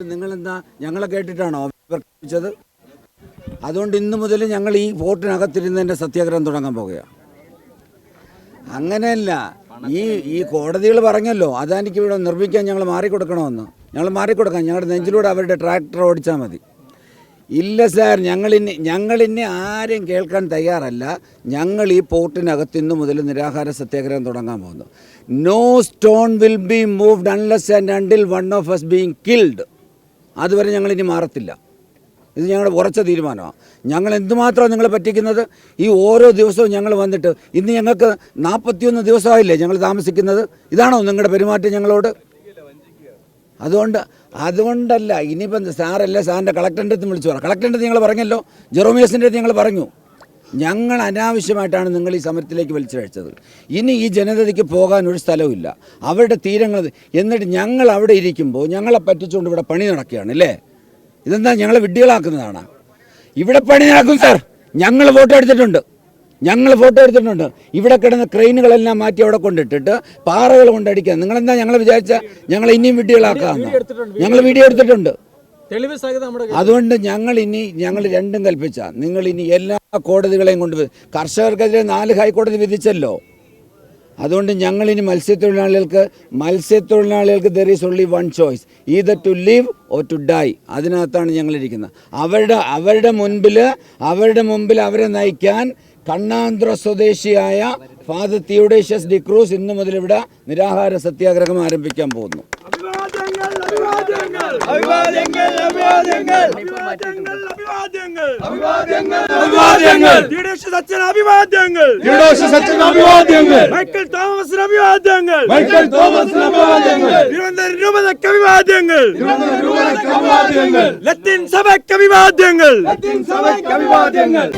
നിങ്ങളെന്താ ഞങ്ങളെ കേട്ടിട്ടാണോ പ്രഖ്യാപിച്ചത്? അതുകൊണ്ട് ഇന്നു മുതൽ ഞങ്ങൾ ഈ വോട്ടിനകത്തിരുന്നതിന്റെ സത്യാഗ്രഹം തുടങ്ങാൻ പോകുകയാണ് അങ്ങനെയല്ല ഈ ഈ കോടതികൾ പറഞ്ഞല്ലോ അദാനിക്ക് ഇവിടെ നിർമ്മിക്കാൻ ഞങ്ങൾ മാറിക്കൊടുക്കണമെന്ന്. ഞങ്ങൾ മാറിക്കൊടുക്കാം ഞങ്ങളുടെ നെഞ്ചിലൂടെ അവരുടെ ട്രാക്ടർ ഓടിച്ചാൽ മതി. ഇല്ല സാർ ഞങ്ങളിനി ഞങ്ങളിനി ആരും കേൾക്കാൻ തയ്യാറല്ല. ഞങ്ങൾ ഈ പോർട്ടിനകത്ത് ഇന്നു മുതൽ നിരാഹാര സത്യാഗ്രഹം തുടങ്ങാൻ പോകുന്നു. No stone will be moved unless and until one of us being killed അതുവരെ ഞങ്ങളിനി മാറത്തില്ല. ഇത് ഞങ്ങളുടെ ഉറച്ച തീരുമാനമാണ് ഞങ്ങൾ എന്തുമാത്രം നിങ്ങളെ പറ്റിക്കുന്നത്? ഈ ഓരോ ദിവസവും ഞങ്ങൾ വന്നിട്ട് ഇന്ന് ഞങ്ങൾക്ക് നാൽപ്പത്തിയൊന്ന് ദിവസമായില്ലേ ഞങ്ങൾ താമസിക്കുന്നത്? ഇതാണോ നിങ്ങളുടെ പെരുമാറ്റം ഞങ്ങളോട്? അതുകൊണ്ട് അതുകൊണ്ടല്ല ഇനിയിപ്പം സാറല്ല സാറിന്റെ കളക്ടറിന്റെ അടുത്ത് വിളിച്ചു പറ. കളക്ടറിന്റെ നിങ്ങൾ പറഞ്ഞല്ലോ. ജെറോമിയസിന്റെ അടുത്ത് ഞങ്ങൾ പറഞ്ഞു. ഞങ്ങൾ അനാവശ്യമായിട്ടാണ് നിങ്ങൾ ഈ സമരത്തിലേക്ക് വലിച്ചഴച്ചത്. ഇനി ഈ ജനതയ്ക്ക് പോകാൻ ഒരു സ്ഥലവുമില്ല. അവരുടെ തീരങ്ങൾ എന്നിട്ട് ഞങ്ങൾ അവിടെ ഇരിക്കുമ്പോൾ ഞങ്ങളെ പറ്റിച്ചുകൊണ്ട് ഇവിടെ പണി നടക്കുകയാണ് അല്ലേ? ഇതെന്താ ഞങ്ങളെ വിഡ്ഢികളാക്കുന്നതാണ്? ഇവിടെ പണി നടക്കും സാർ ഞങ്ങൾ വോട്ട് എടുത്തിട്ടുണ്ട്. ഞങ്ങൾ ഫോട്ടോ എടുത്തിട്ടുണ്ട്. ഇവിടെ കിടന്ന ക്രെയിനുകളെല്ലാം മാറ്റി അവിടെ കൊണ്ടിട്ടിട്ട് പാറകൾ കൊണ്ടടിക്കുക നിങ്ങളെന്താ ഞങ്ങൾ വിചാരിച്ച ഞങ്ങൾ ഇനിയും വിഡ്ഢികളാക്കാമെന്ന്? ഞങ്ങൾ വീഡിയോ എടുത്തിട്ടുണ്ട്. അതുകൊണ്ട് ഞങ്ങൾ ഇനി ഞങ്ങൾ രണ്ടും കൽപ്പിച്ച. നിങ്ങൾ ഇനി എല്ലാ കോടതികളെയും കൊണ്ട് കർഷകർക്കെതിരെ നാല് ഹൈക്കോടതി വിധിച്ചല്ലോ. അതുകൊണ്ട് ഞങ്ങൾ ഇനി മത്സ്യത്തൊഴിലാളികൾക്ക് മത്സ്യത്തൊഴിലാളികൾക്ക് there is only one choice either to leave or to die അതിനകത്താണ് ഞങ്ങളിരിക്കുന്നത്. അവരുടെ അവരുടെ മുൻപിൽ അവരുടെ മുമ്പിൽ അവരെ നയിക്കാൻ കണ്ണാന്ധ്ര സ്വദേശിയായ ഫാദർ തിയോഡേഷ്യസ് ഡിക്രൂസ് ഇന്നു മുതൽ ഇവിടെ നിരാഹാര സത്യാഗ്രഹം ആരംഭിക്കാൻ പോകുന്നു. അഭിവാദ്യങ്ങൾ. അഭിവാദ്യങ്ങൾ. അഭിവാദ്യങ്ങൾ. ജുഡീഷ്യൽ സച്ചിൻ അഭിവാദ്യങ്ങൾ. ജുഡീഷ്യൽ സച്ചിൻ അഭിവാദ്യങ്ങൾ. മൈക്കൽ തോമസിന് അഭിവാദ്യങ്ങൾ. മൈക്കൽ തോമസിന് അഭിവാദ്യങ്ങൾ. തിരുവനന്തപുരം രൂപതയ്ക്ക് അഭിവാദ്യങ്ങൾ. തിരുവനന്തപുരം രൂപതയ്ക്ക് അഭിവാദ്യങ്ങൾ. ലത്തീൻ സഭയ്ക്ക് അഭിവാദ്യങ്ങൾ. ലത്തീൻ സഭയ്ക്ക് അഭിവാദ്യങ്ങൾ.